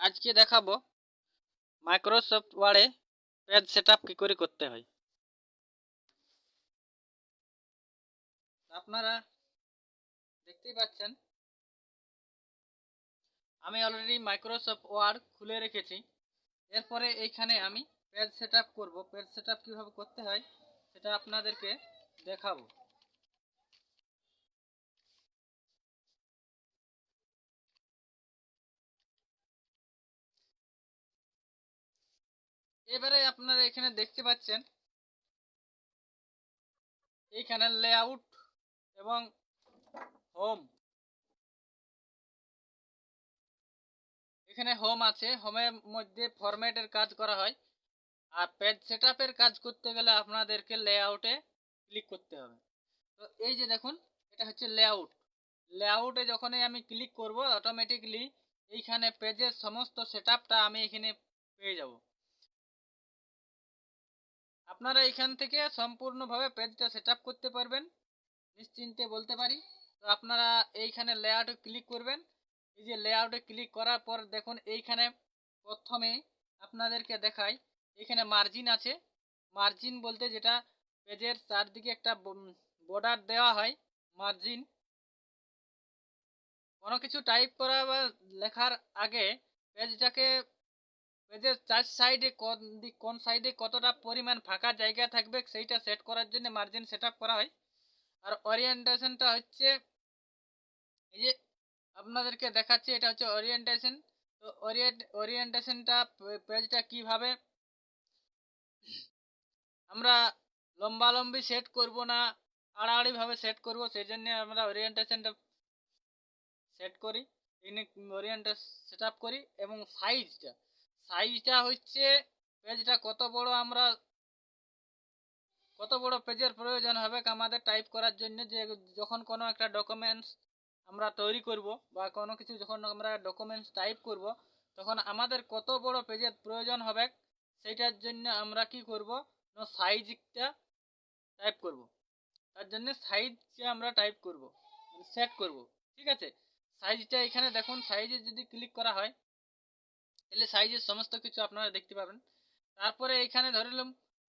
আজকে দেখাবো মাইক্রোসফট ওয়ার্ডে পেজ সেটআপ কি করে করতে হয়। আপনারা দেখতেই পাচ্ছেন, আমি অলরেডি মাইক্রোসফট ওয়ার্ড খুলে রেখেছি। এরপরে এইখানে আমি পেজ সেটআপ করব। পেজ সেটআপ কীভাবে করতে হয়, সেটা আপনাদেরকে দেখাবো। এবারে আপনারা এখানে দেখতে পাচ্ছেন, এইখানে লেআউট এবং হোম এখানে হোম আছে হোমের মধ্যে ফরম্যাটের কাজ করা হয়। আর পেজ সেটআপের কাজ করতে গেলে আপনাদেরকে লেআউটে ক্লিক করতে হবে। তো এই যে দেখুন, এটা হচ্ছে লেআউট লেআউটে যখনই আমি ক্লিক করব অটোমেটিকলি এইখানে পেজের সমস্ত সেটআপটা আমি এখানে পেয়ে যাব। আপনারা এখান থেকে সম্পূর্ণভাবে পেজটা সেট করতে পারবেন। নিশ্চিন্তে বলতে পারি। তো আপনারা এইখানে লেআউটে ক্লিক করবেন। এই যে লেআউটে ক্লিক করার পর দেখুন এইখানে প্রথমে আপনাদেরকে দেখাই। এখানে মার্জিন আছে। মার্জিন বলতে যেটা পেজের চারদিকে একটা বর্ডার দেওয়া হয় মার্জিন কোনো কিছু টাইপ করা বা লেখার আগে পেজটাকে পেজের চার সাইডে কোন দিক, কোন সাইডে কতটা পরিমাণ ফাঁকা জায়গা থাকবে সেইটা সেট করার জন্য মার্জিন সেট করা হয়। আর ওরিয়েন্টেশনটা হচ্ছে, এই যে আপনাদেরকে দেখাচ্ছি, এটা হচ্ছে ওরিয়েন্টেশন তো ওরিয়েন্ট ওরিয়েন্টেশনটা পেজটা কীভাবে আমরা লম্বালম্বি সেট করব না আড়াআড়িভাবে সেট করব, সেই জন্য আমরা ওরিয়েন্টেশনটা সেট করি। ওরিয়েন্টেশন সেট করি এবং সাইজটা সাইজটা হচ্ছে পেজটা কত বড় আমরা, কত বড় পেজের প্রয়োজন হবে আমাদের টাইপ করার জন্য যে যখন কোনো একটা ডকুমেন্টস আমরা তৈরি করব বা কোনো কিছু যখন আমরা ডকুমেন্টস টাইপ করব, তখন আমাদের কত বড় পেজের প্রয়োজন হবে সেইটার জন্য আমরা কি করব? না সাইজটা টাইপ করব। তার জন্য সাইজটা আমরা টাইপ করব সেট করব। ঠিক আছে? সাইজটা এখানে দেখুন সাইজে যদি ক্লিক করা হয় তাহলে সাইজের সমস্ত কিছু আপনারা দেখতে পাবেন। তারপরে এখানে ধরে নিলাম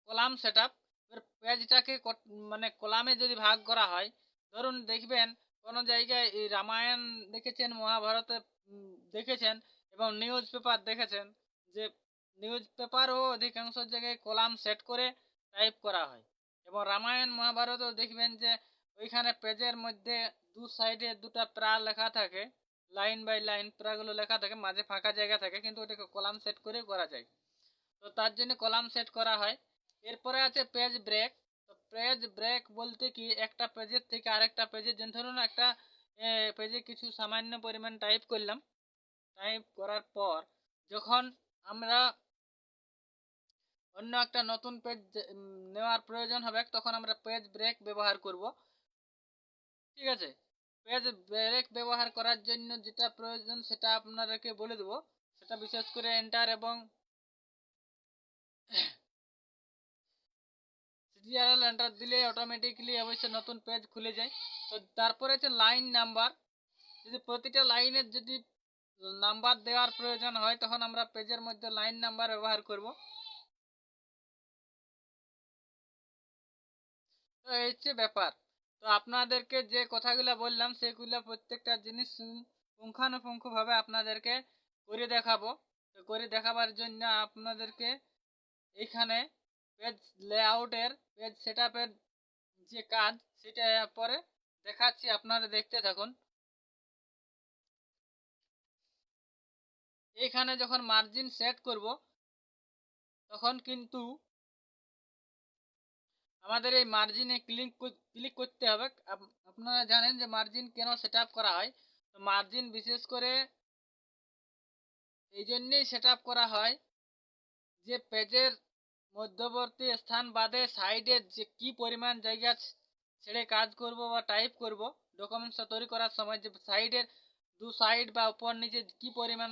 কলাম সেট আপ পেজটাকে মানে কলামে যদি ভাগ করা হয়, ধরুন দেখবেন কোনো জায়গায় রামায়ণ দেখেছেন, মহাভারতে দেখেছেন এবং নিউজ পেপার দেখেছেন যে নিউজ পেপারও অধিকাংশ জায়গায় কলাম সেট করে টাইপ করা হয়। এবং রামায়ণ, মহাভারতও দেখবেন যে ওইখানে পেজের মধ্যে দু সাইডে দুটা প্রা লেখা থাকে। লাইন বাই লাইন প্রাগুলো লেখা থাকে, মাঝে ফাঁকা জায়গা থাকে, কিন্তু ওটাকে কলাম সেট করে করা যায়। তো তার জন্য কলাম সেট করা হয়। এরপরে আছে পেজ ব্রেক। তো পেজ ব্রেক বলতে কি? একটা পেজের থেকে আরেকটা পেজের জন্য ধরুন একটা পেজে কিছু সামান্য পরিমাণ টাইপ করলাম। টাইপ করার পর যখন আমরা অন্য একটা নতুন পেজ নেওয়ার প্রয়োজন হবে, তখন আমরা পেজ ব্রেক ব্যবহার করব। ঠিক আছে? পেজ ব্রেক ব্যবহার করার জন্য যেটা প্রয়োজন সেটা আপনাদেরকে বলে দেবো। সেটা বিশেষ করে এন্টার এবং সিটিআরএল এন্টার দিলে অটোমেটিকলি অবশ্যই নতুন পেজ খুলে যায়। তো তারপরে হচ্ছে লাইন নাম্বার যদি প্রতিটা লাইনের যদি নাম্বার দেওয়ার প্রয়োজন হয়, তখন আমরা পেজের মধ্যে লাইন নাম্বার ব্যবহার করব। তো এই হচ্ছে ব্যাপার। তো আপনাদেরকে যে কথাগুলো বললাম, সেগুলো প্রত্যেকটা জিনিস পুঙ্খানুপুঙ্খভাবে আপনাদেরকে করে দেখাবো। তো করে দেখাবার জন্য আপনাদেরকে এখানে পেজ লেআউটের পেজ সেট যে কাজ, সেটা পরে দেখাচ্ছি, আপনারা দেখতে থাকুন। এখানে যখন মার্জিন সেট করব, তখন কিন্তু আমাদের এই মার্জিনে ক্লিক ক্লিক করতে হবে। আপনারা জানেন যে মার্জিন কেন সেট করা হয়? তো মার্জিন বিশেষ করে এই জন্যেই সেট করা হয় যে পেজের মধ্যবর্তী স্থান বাদে সাইডে যে কি পরিমাণ জায়গা ছেড়ে কাজ করব বা টাইপ করব ডকুমেন্টসটা তৈরি করার সময় যে সাইডের দু সাইড বা উপর নিচে কি পরিমাণ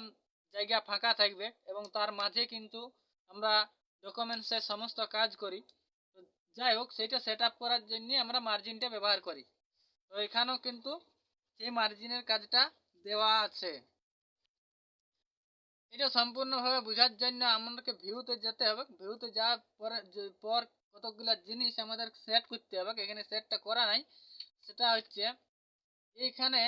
জায়গা ফাঁকা থাকবে এবং তার মাঝে কিন্তু আমরা ডকুমেন্টসের সমস্ত কাজ করি। যাই হোক সেইটা সেট করার জন্য আমরা মার্জিনটা ব্যবহার করি। তো এখানেও কিন্তু সেই মার্জিনের কাজটা দেওয়া আছে। এটা সম্পূর্ণভাবে বোঝার জন্য আমাদেরকে ভিউতে যেতে হবে। ভিউতে যাওয়ার পরে পর কতগুলা জিনিস আমাদের সেট করতে হবে। এখানে সেটটা করা নাই। সেটা হচ্ছে, এইখানে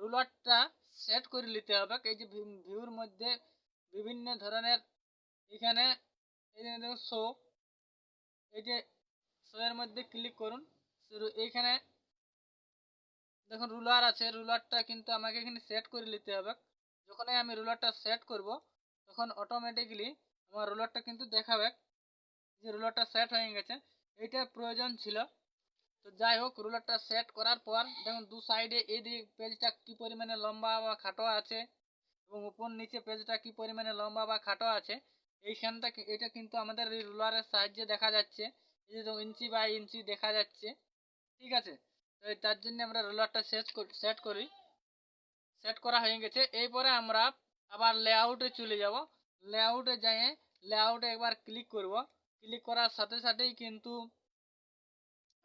রুলারটা সেট করে নিতে হবে। এই যে ভিউর মধ্যে বিভিন্ন ধরনের এখানে, এই শো এই যে শো এর মধ্যে ক্লিক করুন। এইখানে দেখুন রুলার আছে রুলারটা কিন্তু আমাকে এখানে সেট করে নিতে হবে। যখনই আমি রুলারটা সেট করব, তখন অটোমেটিকলি আমার রুলারটা কিন্তু দেখাবে যে রুলারটা সেট হয়ে গেছে। এইটার প্রয়োজন ছিল। তো যাই হোক রুলারটা সেট করার পর দেখুন দু সাইডে এই দিকে পেজটা কি পরিমাণে লম্বা বা খাটো আছে এবং উপর নিচে পেজটা কি পরিমাণে লম্বা বা খাটো আছে। এইখানটা এটা কিন্তু আমাদের এই রুলারের সাহায্যে দেখা যাচ্ছে, এই যে ইঞ্চি বাই ইঞ্চি দেখা যাচ্ছে, ঠিক আছে? তো তার জন্য আমরা রোলারটা সেট সেট করি সেট করা হয়ে গেছে, এরপরে আমরা আবার লেআউটে চলে যাব লেআউটে যাই লেআউটে একবার ক্লিক করব ক্লিক করার সাথে সাথেই কিন্তু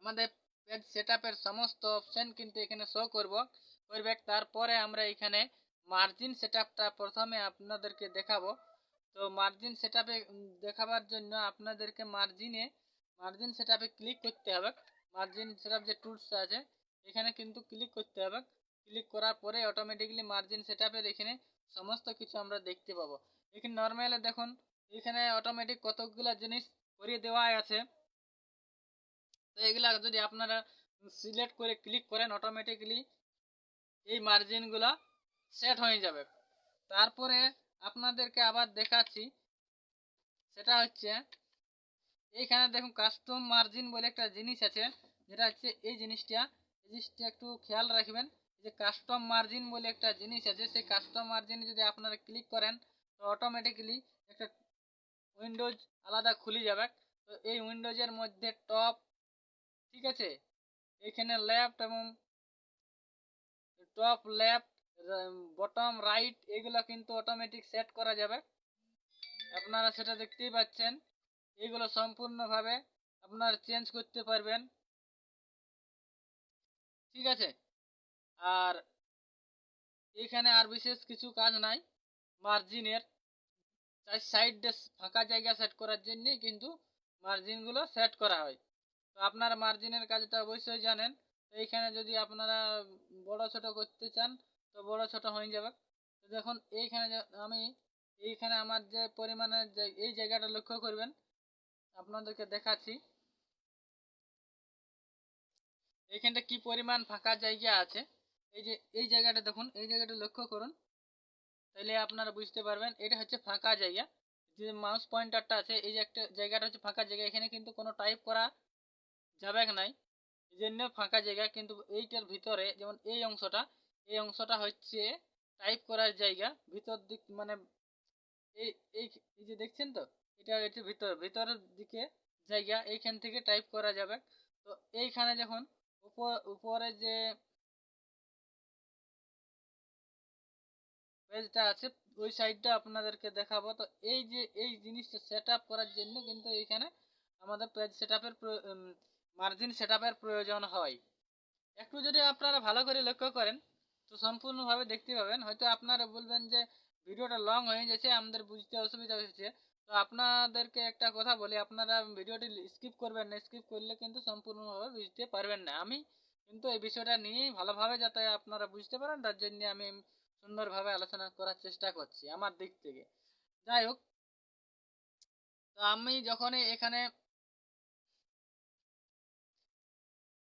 আমাদের পেজ সেটআপের সমস্ত অপশন কিন্তু এখানে শো করব, করবে, তারপরে আমরা এখানে মার্জিন সেটআপটা প্রথমে আপনাদেরকে দেখাবো তো মার্জিন সেটআপে দেখাবার জন্য আপনাদেরকে মার্জিনে মার্জিন সেটআপে ক্লিক করতে হবে। মার্জিন সেটআপ যে টুলস আছে, এখানে কিন্তু ক্লিক করতে হবে। ক্লিক করার পরে অটোমেটিকলি মার্জিন সেটআপের এখানে সমস্ত কিছু আমরা দেখতে পাবো। এখানে নর্মালি দেখুন, এখানে অটোমেটিক কতগুলো জিনিস করিয়ে দেওয়া আছে। তো এগুলা যদি আপনারা সিলেক্ট করে ক্লিক করেন অটোমেটিকলি এই মার্জিনগুলো সেট হয়ে যাবে। তারপরে আপনাদেরকে আবার দেখাচ্ছি। সেটা হচ্ছে, এইখানে দেখুন কাস্টম মার্জিন বলে একটা জিনিস আছে, যেটা হচ্ছে এই জিনিসটা। এই জিনিসটা একটু খেয়াল রাখবেন যে কাস্টম মার্জিন বলে একটা জিনিস আছে, সেই কাস্টম মার্জিনে যদি আপনারা ক্লিক করেন, তো অটোমেটিক্যালি একটা উইন্ডোজ আলাদা খুলে যাবে। তো এই উইন্ডোজের মধ্যে টপ ঠিক আছে? এখানে লেফট এবং টপ লেফট বটম রাইট এগুলো কিন্তু অটোমেটিক সেট করা যাবে। আপনারা সেটা দেখতেই পাচ্ছেন। এগুলো সম্পূর্ণভাবে আপনারা চেঞ্জ করতে পারবেন। ঠিক আছে? আর এখানে আর বিশেষ কিছু কাজ নাই। মার্জিনের তাই সাইডে ফাঁকা জায়গা সেট করার জন্যই কিন্তু মার্জিনগুলো সেট করা হয়। তো আপনারা মার্জিনের কাজটা অবশ্যই জানেন। এইখানে যদি আপনারা বড় ছোট করতে চান তো বড় ছোট হয়ে যাবে। তো দেখুন, এইখানে আমি, এইখানে আমার যে পরিমাণে এই জায়গাটা লক্ষ্য করবেন, আপনাদেরকে দেখাচ্ছি। এইখানটা কি পরিমাণ ফাঁকা জায়গা আছে? এই যে, এই জায়গাটা দেখুন, এই জায়গাটা লক্ষ্য করুন। তাহলে আপনারা বুঝতে পারবেন, এটা হচ্ছে ফাঁকা জায়গা। যে মাউস পয়েন্টারটা আছে, এই যে একটা জায়গাটা হচ্ছে ফাঁকা জায়গা, এখানে কিন্তু কোনো টাইপ করা যাবে নাই। এই জন্য ফাঁকা জায়গা, কিন্তু এইটার ভিতরে, যেমন এই অংশটা এই অংশটা হচ্ছে টাইপ করার জায়গা। ভিতর দিক মানে এই এই যে দেখছেন তো, এটা হচ্ছে ভিতর। ভিতরের দিকে জায়গা, এইখান থেকে টাইপ করা যাবে। তো এইখানে যখন উপর, উপরে যে পেজটা আছে, ওই সাইডটা আপনাদেরকে দেখাবো। তো এই যে, এই জিনিসটা সেট করার জন্য কিন্তু এইখানে আমাদের পেজ সেট আপের মার্জিন সেট প্রয়োজন হয়। একটু যদি আপনারা ভালো করে লক্ষ্য করেন তো সম্পূর্ণভাবে দেখতে পাবেন। হয়তো আপনারা বলবেন যে, ভিডিওটা লং হয়ে গেছে, আমাদের বুঝতে অসুবিধা হয়েছে। তো আপনাদেরকে একটা কথা বলি, আপনারা ভিডিওটি স্কিপ করবেন না স্কিপ করলে কিন্তু সম্পূর্ণভাবে বুঝতে পারবেন না। আমি কিন্তু এই বিষয়টা নিয়েই ভালোভাবে যাতে আপনারা বুঝতে পারেন, তার জন্য আমি সুন্দরভাবে আলোচনা করার চেষ্টা করছি আমার দিক থেকে। যাই হোক, তো আমি যখনই এখানে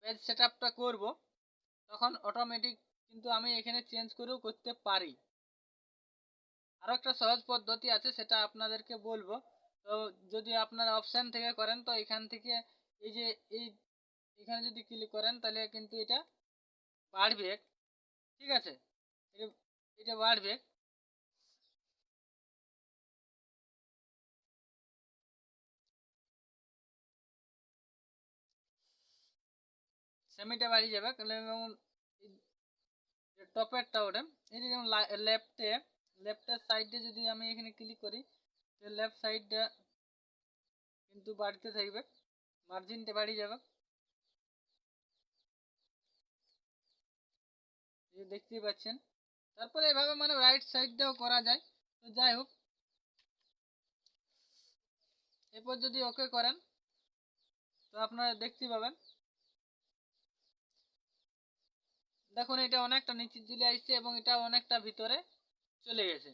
পেজ সেট আপটা করব, তখন অটোমেটিক কিন্তু আমি এখানে চেঞ্জ করেও করতে পারি। আরও একটা সহজ পদ্ধতি আছে, সেটা আপনাদেরকে বলব। তো যদি আপনারা অপশান থেকে করেন, তো এখান থেকে এই যে এই, এখানে যদি ক্লিক করেন, তাহলে কিন্তু এটা বাড়বে। ঠিক আছে? এটা- বাড়বে। সেমিটা বাড়িয়ে যাবে। যেমন টপেরটা ওটা এই যে যেমন লেফটে, লেফটের সাইডে যদি আমি এখানে ক্লিক করি লেফট সাইডটা কিন্তু বাড়তে থাকবে মার্জিনটা বাড়িয়ে যাবে। দেখতেই পাচ্ছেন। তারপরে এভাবে মানে রাইট সাইডটাও করা যায়। তো যাই হোক। এরপর যদি ওকে করেন, তো আপনারা দেখতে পাবেন দেখুন, এটা অনেকটা নিচের দিকে আসছে এবং এটা অনেকটা ভিতরে চলে গেছে।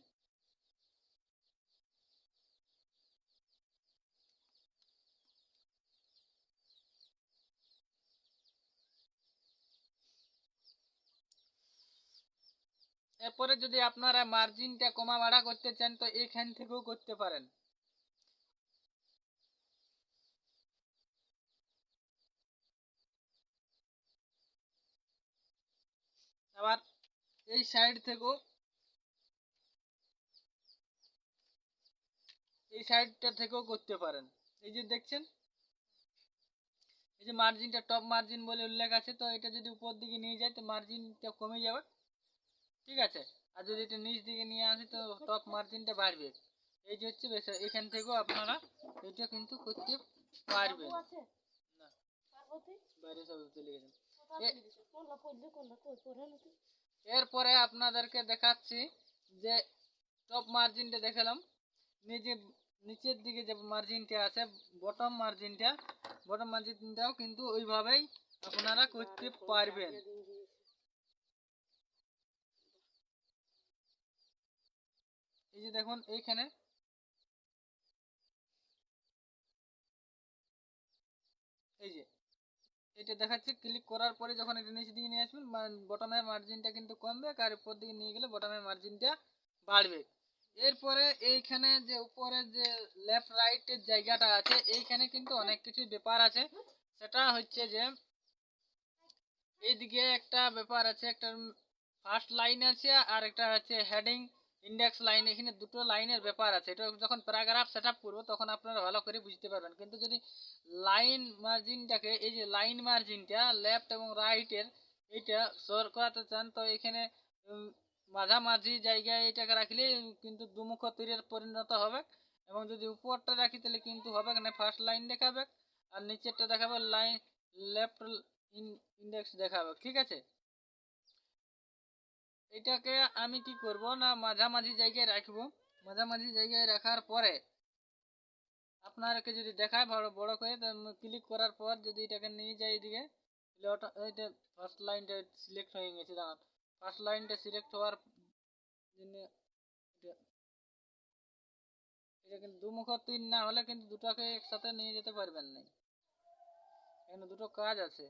এরপরে যদি আপনারা মার্জিনটা কমা বাড়া করতে চান, তো এইখান থেকেও করতে পারেন। আবার এই সাইড থেকেও এই সাইডটা থেকেও করতে পারেন। এই যে দেখছেন? এই যে মার্জিনটা টপ মার্জিন বলে উল্লেখ আছে তো এটা যদি উপর দিকে নিয়ে যায় তো মার্জিনটা কমে যাবে। ঠিক আছে? আর যদি এটা নিচ দিকে নিয়ে আসে তো টপ মার্জিনটা বাড়বে। এই যে হচ্ছে বেশ এখান থেকেও আপনারা এটা কিন্তু করতে পারবেন। না বাইরে সব চলে গেছেন এরপরে আপনাদেরকে দেখাচ্ছি যে টপ মার্জিনটা দেখালাম। নিজে নিচের দিকে যে মার্জিনটা আছে বটম মার্জিনটা বটম মার্জিনটাও কিন্তু ওইভাবেই আপনারা করতে পারবেন। এই যে দেখুন, এইখানে এই যে এটা দেখাচ্ছে ক্লিক করার পরে যখন এটা নিচের দিকে নিয়ে আসবেন বটমের মার্জিনটা কিন্তু কমবে, আর উপর দিকে নিয়ে গেলে বটমের মার্জিনটা বাড়বে। এরপরে এইখানে যে উপরে যে লেফট রাইটের জায়গাটা আছে, এইখানে কিন্তু অনেক কিছু ব্যাপার আছে। সেটা হচ্ছে যে, এইদিকে একটা ব্যাপার আছে, একটা ফার্স্ট লাইন আছে, আর একটা হচ্ছে হেডিং ইন্ডেক্স লাইন এখানে দুটো লাইনের ব্যাপার আছে। এটা যখন প্যারাগ্রাফ সেট আপ করব, তখন আপনারা ভালো করে বুঝতে পারবেন। কিন্তু যদি লাইন মার্জিনটাকে এই যে লাইন মার্জিনটা লেফট এবং রাইটের এইটা সর করাতে চান, তো এখানে মাঝামাঝি জায়গায় এটাকে রাখলে কিন্তু দুমুখ তীরের পরিণত হবে। এবং যদি উপরটা রাখি, তাহলে কিন্তু হবে না ফার্স্ট লাইন দেখাবে। আর নিচেরটা দেখাবে লাইন লেফট ইন ইন্ডেক্স দেখাবে। ঠিক আছে? এটাকে আমি কি করব না মাঝামাঝি জায়গায় রাখব? মাঝামাঝি জায়গায় রাখার পরে আপনারকে যদি দেখায় ভালো, বড় করে ক্লিক করার পর যদি এটাকে নিয়ে যাই এদিকে এইটা ফার্স্ট লাইনটা সিলেক্ট হয়ে গেছে, দাঁড়ান। ফার্স্ট লাইনটা সিলেক্ট হওয়ার জন্য এটা এটা কিন্তু দুমুখ তিন না হলে কিন্তু দুটাকে একসাথে নিয়ে যেতে পারবেন না। এখানে দুটো কাজ আছে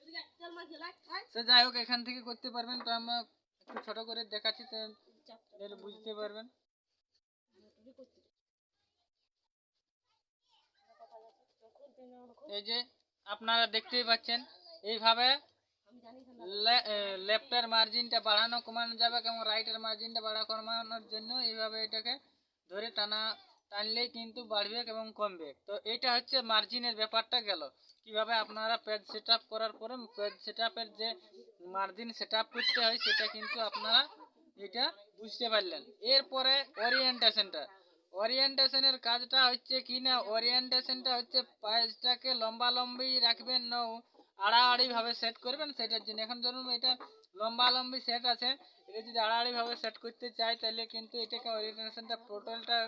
এদিকে তেল মাখিয়ে লাগ খাই সে যাই হোক, এখান থেকে করতে পারবেন। তো আমরা একটু ছোট করে দেখাচ্ছি বুঝতে পারবেন। এই যে আপনারা দেখতেই পাচ্ছেন, এইভাবে লেফটের মার্জিনটা বাড়ানো কমানো যাবে এবং রাইটের মার্জিনটা বাড়া কমানোর জন্য এইভাবে এটাকে ধরে টানা টানলেই কিন্তু বাড়বে এবং কমবে। তো এইটা হচ্ছে মার্জিনের ব্যাপারটা গেল। কীভাবে আপনারা পেজ সেট করার পরে পেজ সেট যে মার্জিন সেট করতে হয়, সেটা কিন্তু আপনারা এটা বুঝতে পারলেন। এরপরে ওরিয়েন্টেশনটা ওরিয়েন্টেশনের কাজটা হচ্ছে কি না? ওরিয়েন্টেশনটা হচ্ছে পেজটাকে লম্বা লম্বি রাখবেন, না আড়াআড়ি ভাবে সেট করবেন। সেটার জন্য এখন ধরুন এটা লম্বা লম্বি সেট আছে। এটা যদি আড়াআড়ি ভাবে সেট করতে চাই, তাহলে কিন্তু এটাকে ওরিয়েন্টেশনটা টোটালটা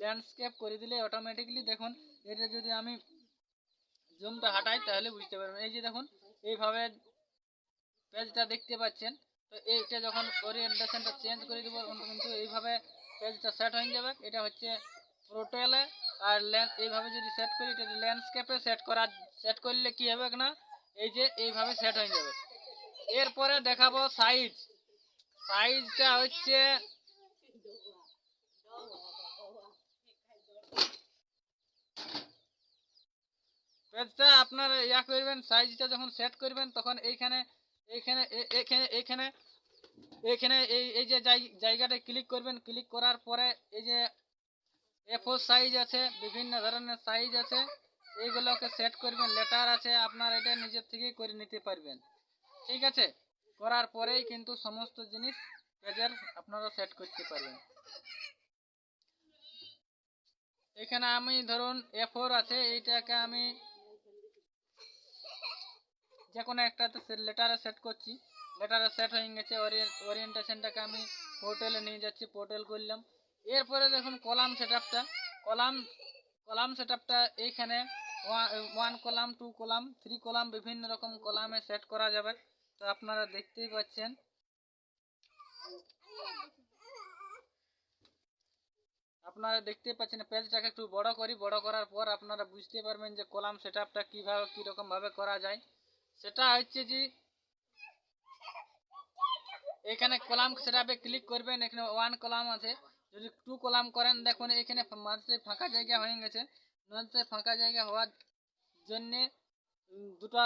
ল্যান্ডস্কেপ করে দিলে অটোমেটিকলি দেখুন, এটা যদি আমি জুমটা হাঁটাই, তাহলে বুঝতে পারবেন। এই যে দেখুন, এইভাবে পেজটা দেখতে পাচ্ছেন, তো এইটা যখন ওরিয়েন্টেশনটা চেঞ্জ করে দেবো কিন্তু এইভাবে পেজটা সেট হয়ে যাবে। এটা হচ্ছে প্রোটেলে আর এইভাবে যদি সেট করি, এটা ল্যান্ডস্কেপে সেট করা সেট করলে কি হবে না? এই যে এইভাবে সেট হয়ে যাবে। এরপরে দেখাবো সাইজ সাইজটা হচ্ছে পেজটা আপনার ইয়া করবেন সাইজটা যখন সেট করবেন, তখন এইখানে এইখানে, এ- এখানে, এইখানে এইখানে এই এই যে জায়- জায়গাটায় ক্লিক করবেন ক্লিক করার পরে এই যে এ ফোর সাইজ আছে, বিভিন্ন ধরনের সাইজ আছে, এইগুলোকে সেট করবেন লেটার আছে, আপনার এটা নিজের থেকেই করে নিতে পারবেন। ঠিক আছে? করার পরেই কিন্তু সমস্ত জিনিস পেজের আপনারা সেট করতে পারবেন। এখানে আমি ধরুন এ ফোর আছে, এইটাকে আমি যে কোনো একটাতে লেটারে সেট করছি। লেটারে সেট হয়ে গেছে ওরিয়েন্টেশনটাকে আমি পোর্টালে নিয়ে যাচ্ছি পোর্টাল করলাম। এরপরে দেখুন কলাম সেট আপটা কলাম কলাম সেট আপটা এইখানে one column two column three column বিভিন্ন রকম কলামে সেট করা যাবে। তো আপনারা দেখতেই পাচ্ছেন। আপনারা দেখতে পাচ্ছেন, পেজটাকে একটু বড় করি। বড় করার পর আপনারা বুঝতে পারবেন যে কলাম সেট আপটা কীভাবে, কীরকমভাবে করা যায়। সেটা হচ্ছে যে এখানে কলাম সেট ক্লিক করবেন, এখানে ওয়ান কলাম আছে। যদি টু কলাম করেন, দেখুন এখানে মাঝে ফাঁকা জায়গা হয়ে গেছে। মাঝে ফাঁকা জায়গা হওয়ার জন্যে দুটো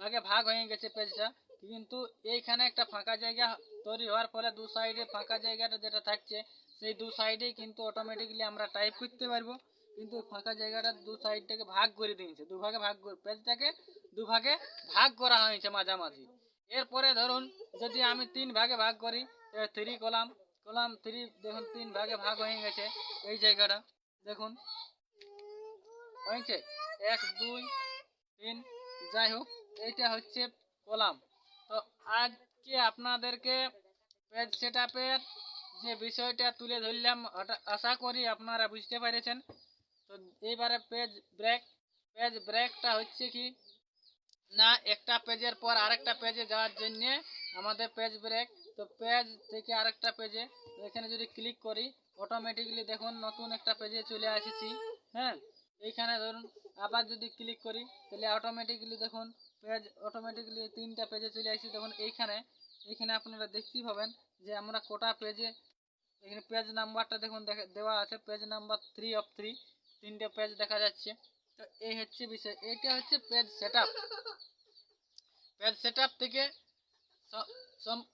ভাগে ভাগ হয়ে গেছে পেজটা কিন্তু এইখানে একটা ফাঁকা জায়গা তৈরি হওয়ার ফলে দু সাইডে ফাঁকা জায়গাটা যেটা থাকছে, সেই দু সাইডেই কিন্তু অটোমেটিকলি আমরা টাইপ করতে পারব। কিন্তু ফাঁকা জায়গাটা দু সাইডটাকে ভাগ করে দিয়েছে, দু ভাগে পেজটাকে দু ভাগে করা হয়েছে মাঝামাঝি। এরপরে ধরুন, যদি আমি তিন ভাগে ভাগ করি থ্রি কলাম কলাম থ্রি দেখুন, তিন ভাগে ভাগ হয়ে গেছে এই জায়গাটা। দেখুন, হয়েছে? এক, দুই, তিন, যাই হোক, এইটা হচ্ছে কলাম তো আজকে আপনাদেরকে পেজ সেট যে বিষয়টা তুলে ধরলাম আশা করি আপনারা বুঝতে পেরেছেন। তো এইবারে পেজ ব্রেক পেজ ব্রেকটা হচ্ছে কি? না, একটা পেজের পর আরেকটা পেজে যাওয়ার জন্যে আমাদের পেজ ব্রেক তো পেজ থেকে আরেকটা পেজে এখানে যদি ক্লিক করি অটোমেটিকলি দেখুন নতুন একটা পেজে চলে এসেছি। হ্যাঁ এইখানে ধরুন, আবার যদি ক্লিক করি, তাহলে অটোমেটিকলি দেখুন পেজ অটোমেটিকলি তিনটা পেজে চলে আসছি দেখুন এইখানে এইখানে আপনারা দেখতেই পাবেন যে আমরা কোটা পেজে, এখানে পেজ নাম্বারটা দেখুন দেখা, দেওয়া আছে। Page number three of three তিনটে পেজ দেখা যাচ্ছে। তো এই হচ্ছে বিষয়, এইটা হচ্ছে পেজ সেট পেজ সেট থেকে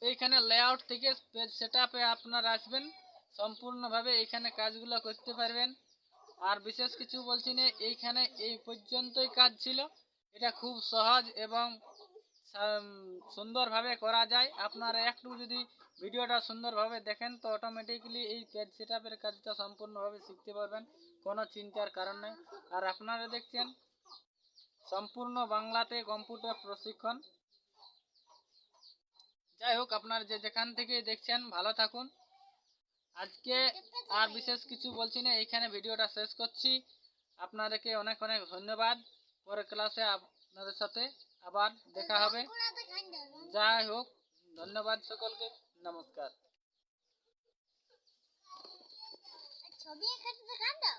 এইখানে লেআউট থেকে পেজ সেট আপনারা আসবেন, সম্পূর্ণভাবে এইখানে কাজগুলো করতে পারবেন। আর বিশেষ কিছু বলছি না, এইখানে এই পর্যন্তই কাজ ছিল। এটা খুব সহজ এবং সুন্দরভাবে করা যায়। আপনারা একটু যদি ভিডিওটা সুন্দরভাবে দেখেন, তো অটোমেটিকলি এই পেজ সেট কাজটা সম্পূর্ণভাবে শিখতে পারবেন। কোনো চিন্তার কারণ নেই। আর আপনারা দেখছেন, সম্পূর্ণ বাংলাতে কম্পিউটার প্রশিক্ষণ। যাই হোক, আপনার যে যেখান থেকে দেখছেন, ভালো থাকুন। আজকে আর বিশেষ কিছু বলছি না, এইখানে ভিডিওটা শেষ করছি। আপনাদেরকে অনেক অনেক ধন্যবাদ। পরের ক্লাসে আপনাদের সাথে আবার দেখা হবে। যাই হোক, ধন্যবাদ সকলকে। নমস্কার। ছবি এখানে দেখান দাও